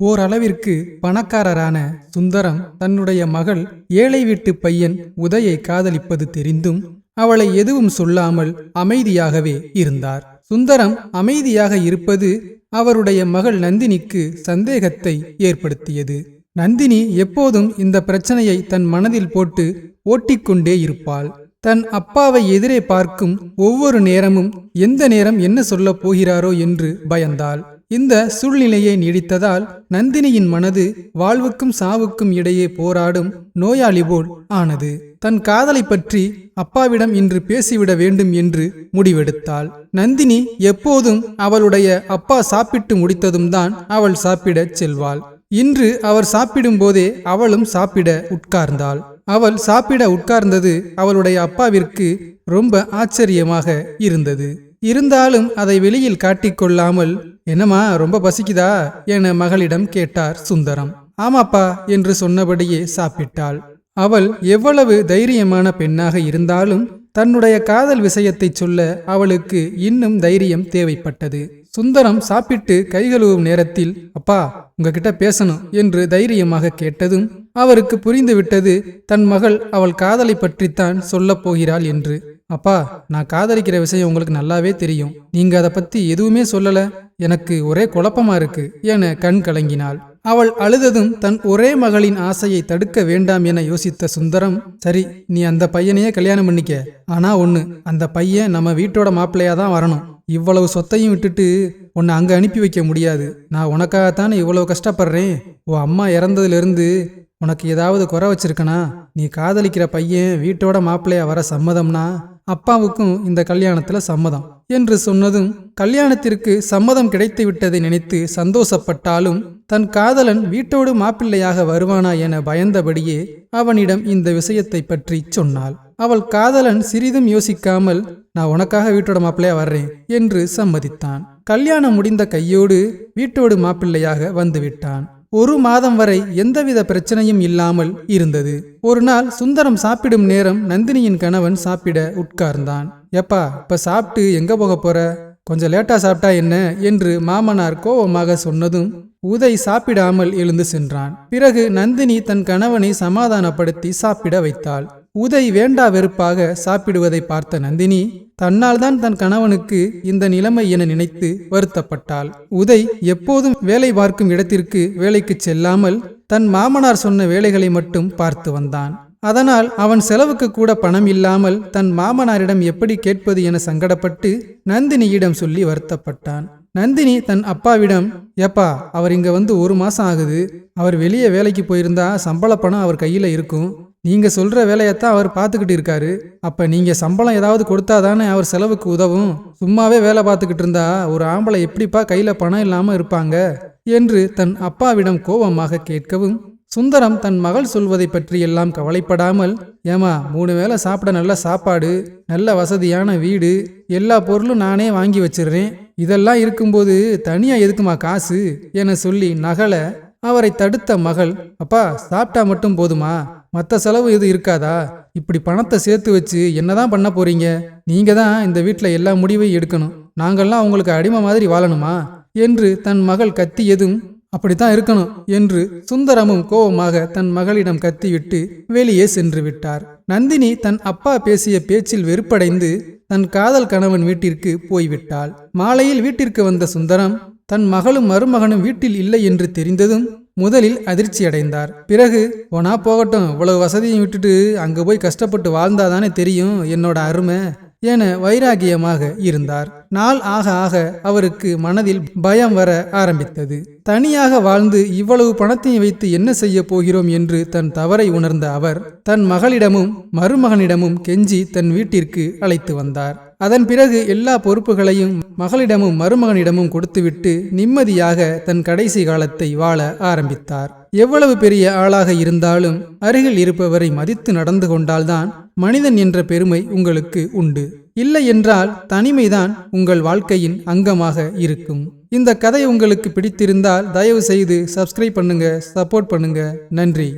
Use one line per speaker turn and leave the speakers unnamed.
ஓரளவிற்கு பணக்காரரான சுந்தரம் தன்னுடைய மகள் ஏழை வீட்டு பையன் உதயை காதலிப்பது தெரிந்தும் அவளை எதுவும் சொல்லாமல் அமைதியாகவே இருந்தார். சுந்தரம் அமைதியாக இருப்பது அவருடைய மகள் நந்தினிக்கு சந்தேகத்தை ஏற்படுத்தியது. நந்தினி எப்போதும் இந்த பிரச்சனையை தன் மனதில் போட்டு ஓட்டிக்கொண்டே இருப்பாள். தன் அப்பாவை எதிரே பார்க்கும் ஒவ்வொரு நேரமும் எந்த நேரம் என்ன சொல்லப் போகிறாரோ என்று பயந்தாள். இந்த சூழ்நிலையை நீடித்ததால் நந்தினியின் மனது வாழ்வுக்கும் சாவுக்கும் இடையே போராடும் நோயாளி போல் ஆனது. தன் காதலை பற்றி அப்பாவிடம் இன்று பேசிவிட வேண்டும் என்று முடிவெடுத்தாள். நந்தினி எப்போதும் அவளுடைய அப்பா சாப்பிட்டு முடித்ததும் தான் அவள் சாப்பிடச் செல்வாள். இன்று அவர் சாப்பிடும் போதே அவளும் சாப்பிட உட்கார்ந்தாள். அவள் சாப்பிட உட்கார்ந்தது அவளுடைய அப்பாவிற்கு ரொம்ப ஆச்சரியமாக இருந்தது. இருந்தாலும் அதை வெளியில் காட்டிக்கொள்ளாமல் என்னம்மா ரொம்ப பசிக்குதா? என மகளிடம் கேட்டார் சுந்தரம். ஆமாப்பா என்று சொன்னபடியே சாப்பிட்டாள். அவள் எவ்வளவு தைரியமான பெண்ணாக இருந்தாலும் தன்னுடைய காதல் விஷயத்தை சொல்ல அவளுக்கு இன்னும் தைரியம் தேவைப்பட்டது. சுந்தரம் சாப்பிட்டு கைகழுவும் நேரத்தில் அப்பா உங்ககிட்ட பேசணும் என்று தைரியமாக கேட்டதும் அவருக்கு புரிந்துவிட்டது தன் மகள் அவள் காதலை பற்றித்தான் சொல்லப் போகிறாள் என்று. அப்பா நான் காதலிக்கிற விஷயம் உங்களுக்கு நல்லாவே தெரியும். நீங்க அதை பத்தி எதுவுமே சொல்லல. எனக்கு ஒரே குழப்பமா இருக்கு என கண் கலங்கினாள். அவள் அழுததும் தன் ஒரே மகளின் ஆசையை தடுக்க வேண்டாம் என யோசித்த சுந்தரம் சரி நீ அந்த பையனையே கல்யாணம் பண்ணிக்க. ஆனா ஒண்ணு அந்த பையன் நம்ம வீட்டோட மாப்பிள்ளையா தான் வரணும். இவ்வளவு சொத்தையும் விட்டுட்டு உன்னை அங்க அனுப்பி வைக்க முடியாது. நான் உனக்காகத்தானே இவ்வளவு கஷ்டப்படுறேன்? உன் அம்மா இறந்ததுலேருந்து உனக்கு ஏதாவது குறை வச்சிருக்கனா? நீ காதலிக்கிற பையன் வீட்டோட மாப்பிள்ளையா வர சம்மதம்னா? அப்பாவுக்கும் இந்த கல்யாணத்துல சம்மதம் என்று சொன்னதும் கல்யாணத்திற்கு சம்மதம் கிடைத்து விட்டதை நினைத்து சந்தோஷப்பட்டாலும் தன் காதலன் வீட்டோடு மாப்பிள்ளையாக வருவானா என பயந்தபடியே அவனிடம் இந்த விஷயத்தை பற்றி சொன்னாள். அவள் காதலன் சிறிதும் யோசிக்காமல் நான் உனக்காக வீட்டோட மாப்பிள்ளையா வர்றேன் என்று சம்மதித்தான். கல்யாணம் முடிந்த கையோடு வீட்டோடு மாப்பிள்ளையாக வந்துவிட்டான். ஒரு மாதம் வரை எந்தவித பிரச்சனையும் இல்லாமல் இருந்தது. ஒரு நாள் சுந்தரம் சாப்பிடும் நேரம் நந்தினியின் கணவன் சாப்பிட உட்கார்ந்தான். எப்பா இப்ப சாப்பிட்டு எங்க போக போற? கொஞ்சம் லேட்டா சாப்பிட்டா என்ன? என்று மாமனார் கோபமாக சொன்னதும் உதை சாப்பிடாமல் எழுந்து சென்றான். பிறகு நந்தினி தன் கணவனை சமாதானப்படுத்தி சாப்பிட வைத்தாள். உதை வேண்டா வெறுப்பாக சாப்பிடுவதை பார்த்த நந்தினி தன்னால் தான் தன் கணவனுக்கு இந்த நிலைமை என நினைத்து வருத்தப்பட்டாள். உதை எப்போதும் வேலை பார்க்கும் இடத்திற்கு வேலைக்கு செல்லாமல் தன் மாமனார் சொன்ன வேலைகளை மட்டும் பார்த்து வந்தான். அதனால் அவன் செலவுக்கு கூட பணம் இல்லாமல் தன் மாமனாரிடம் எப்படி கேட்பது என சங்கடப்பட்டு நந்தினியிடம் சொல்லி வருத்தப்பட்டான். நந்தினி தன் அப்பாவிடம் எப்பா அவர் இங்க வந்து ஒரு மாசம் ஆகுது. அவர் வெளியே வேலைக்கு போயிருந்தா சம்பள பணம் அவர் கையில இருக்கும். நீங்கள் சொல்கிற வேலையைத்தான் அவர் பார்த்துக்கிட்டு இருக்காரு. அப்போ நீங்கள் சம்பளம் ஏதாவது கொடுத்தாதானே அவர் செலவுக்கு உதவும். சும்மாவே வேலை பார்த்துக்கிட்டு இருந்தா ஒரு ஆம்பளை எப்படிப்பா கையில் பணம் இல்லாமல் இருப்பாங்க? என்று தன் அப்பாவிடம் கோபமாக கேட்கவும் சுந்தரம் தன் மகள் சொல்வதை பற்றி எல்லாம் கவலைப்படாமல் ஏமா மூணு வேளை சாப்பிட நல்ல சாப்பாடு நல்ல வசதியான வீடு எல்லா பொருளும் நானே வாங்கி வச்சிடுறேன். இதெல்லாம் இருக்கும்போது தனியாக எதுக்குமா காசு? என சொல்லி நகல. அவரை தடுத்த மகள் அப்பா சாப்பிட்டா மட்டும் போதுமா? மற்ற செலவு எதுவும் இருக்காதா? இப்படி பணத்தை சேர்த்து வச்சு என்னதான் பண்ண போறீங்க? நீங்க தான் இந்த வீட்டில் எல்லா முடிவையும் எடுக்கணும். நாங்கள்லாம் உங்களுக்கு அடிமை மாதிரி வாழணுமா? என்று தன் மகள் கத்தியதும் அப்படித்தான் இருக்கணும் என்று சுந்தரமும் கோபமாக தன் மகளிடம் கத்திவிட்டு வெளியே சென்று விட்டார். நந்தினி தன் அப்பா பேசிய பேச்சில் வெறுப்படைந்து தன் காதல் கணவன் வீட்டிற்கு போய்விட்டாள். மாலையில் வீட்டிற்கு வந்த சுந்தரம் தன் மகளும் மருமகனும் வீட்டில் இல்லை என்று தெரிந்ததும் முதலில் அதிர்ச்சி அடைந்தார். பிறகு போனா போகட்டும். இவ்வளவு வசதியும் விட்டுட்டு அங்கு போய் கஷ்டப்பட்டு வாழ்ந்தாதானே தெரியும் என்னோட அருமை என வைராகியமாக இருந்தார். நாள் ஆக ஆக அவருக்கு மனதில் பயம் வர ஆரம்பித்தது. தனியாக வாழ்ந்து இவ்வளவு பணத்தையும் வைத்து என்ன செய்ய போகிறோம் என்று தன் தவறை உணர்ந்த அவர் தன் மகளிடமும் மருமகனிடமும் கெஞ்சி தன் வீட்டிற்கு அழைத்து வந்தார். அதன் பிறகு எல்லா பொறுப்புகளையும் மகளிடமும் மருமகனிடமும் கொடுத்துவிட்டு நிம்மதியாக தன் கடைசி காலத்தை வாழ ஆரம்பித்தார். எவ்வளவு பெரிய ஆளாக இருந்தாலும் அருகில் இருப்பவரை மதித்து நடந்து கொண்டால்தான் மனிதன் என்ற பெருமை உங்களுக்கு உண்டு. இல்லை என்றால் தனிமைதான் உங்கள் வாழ்க்கையின் அங்கமாக இருக்கும். இந்த கதை உங்களுக்கு பிடித்திருந்தால் தயவு செய்து சப்ஸ்கிரைப் பண்ணுங்க சப்போர்ட் பண்ணுங்க. நன்றி.